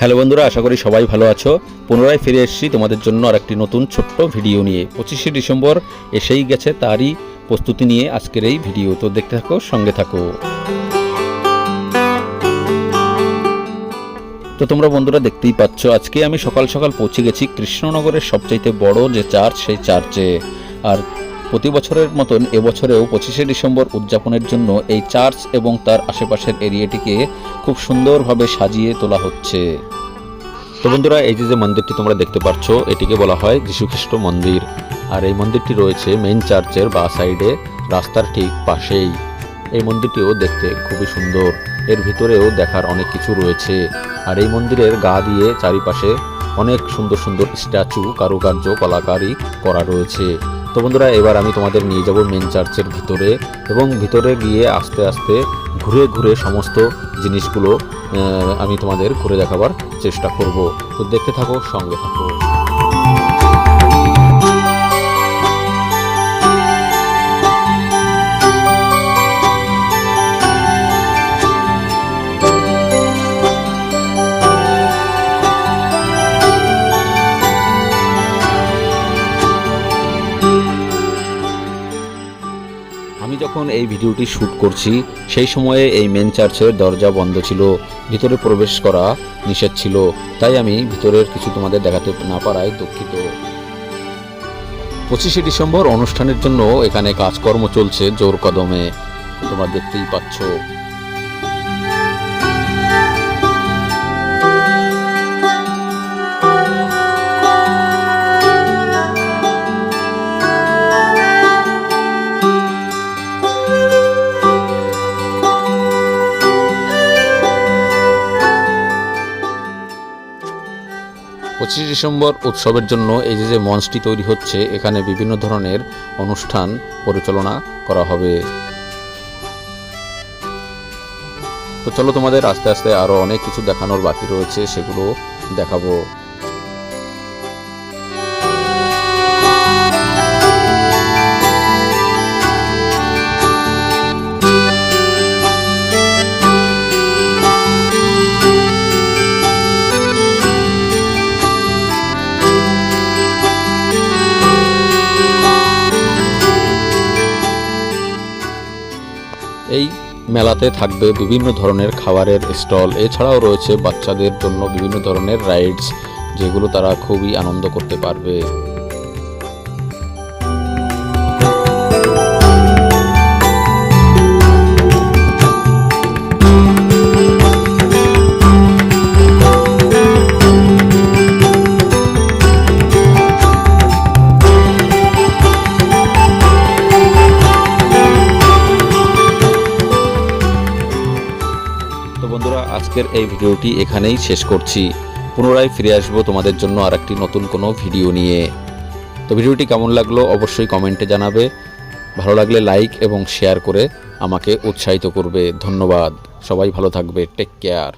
Hello বন্ধুরা, আশা করি সবাই ভালো আছো। পুনরায় ফিরে এসেছি তোমাদের জন্য আর একটি নতুন ছোট্ট ভিডিও নিয়ে। পঁচিশে ডিসেম্বর এসেই গেছে তারই প্রস্তুতি নিয়ে আজকের এই ভিডিও। তো দেখতে থাকো, সঙ্গে থাকো। তো তোমরা বন্ধুরা দেখতেই পাচ্ছ, আজকে আমি সকাল সকাল পৌঁছে গেছি কৃষ্ণনগরের সবচাইতে বড় যে চার্চ, সেই চার্চে। আর প্রতি বছরের মতন এবছরেও পঁচিশে ডিসেম্বর উদযাপনের জন্য এই চার্চ এবং তার আশেপাশের এরিয়াটিকে খুব সুন্দরভাবে সাজিয়ে তোলা হচ্ছে। তো বন্ধুরা, এই যে মন্দিরটি তোমরা দেখতে পাচ্ছ এটিকে বলা হয় যীশুখ্রিস্ট মন্দির। আর এই মন্দিরটি রয়েছে মেইন চার্চের বা সাইডে, রাস্তার ঠিক পাশেই। এই মন্দিরটিও দেখতে খুবই সুন্দর। এর ভিতরেও দেখার অনেক কিছু রয়েছে। আর এই মন্দিরের গা দিয়ে চারিপাশে অনেক সুন্দর সুন্দর স্ট্যাচু, কারুকার্য, কলাকারি করা রয়েছে। তো বন্ধুরা, এবার আমি তোমাদের নিয়ে যাব মেন চার্চের ভিতরে এবং ভিতরে গিয়ে আস্তে আস্তে ঘুরে ঘুরে সমস্ত জিনিসগুলো আমি তোমাদের ঘুরে দেখাবার চেষ্টা করব। তো দেখতে থাকো, সঙ্গে থাকো। আমি যখন এই ভিডিওটি শ্যুট করছি, সেই সময়ে এই মেন চার্চের দরজা বন্ধ ছিল, ভিতরে প্রবেশ করা নিষেধ ছিল, তাই আমি ভিতরের কিছু তোমাদের দেখাতে না পারায় দুঃখিত। পঁচিশে ডিসেম্বর অনুষ্ঠানের জন্য এখানে কাজকর্ম চলছে জোর কদমে। তোমরা দেখতেই পাচ্ছ। পঁচিশে ডিসেম্বর উৎসবের জন্য এই যে যে মঞ্চটি তৈরি হচ্ছে, এখানে বিভিন্ন ধরনের অনুষ্ঠান পরিচালনা করা হবে। তো চলো তোমাদের আস্তে আস্তে আরও অনেক কিছু দেখানোর বাকি রয়েছে, সেগুলো দেখাবো। এই মেলাতে থাকবে বিভিন্ন ধরনের খাবারের স্টল, এছাড়াও রয়েছে বাচ্চাদের জন্য বিভিন্ন ধরনের রাইডস, যেগুলো তারা খুবই আনন্দ করতে পারবে। তো বন্ধুরা, আজকের এই ভিডিওটি এখানেই শেষ করছি। পুনরায় ফিরে আসব তোমাদের জন্য আর একটি নতুন কোনো ভিডিও নিয়ে। তো ভিডিওটি কেমন লাগল অবশ্যই কমেন্টে জানাবে। ভালো লাগলে লাইক এবং শেয়ার করে আমাকে উৎসাহিত করবে। ধন্যবাদ। সবাই ভালো থাকবে। Take care.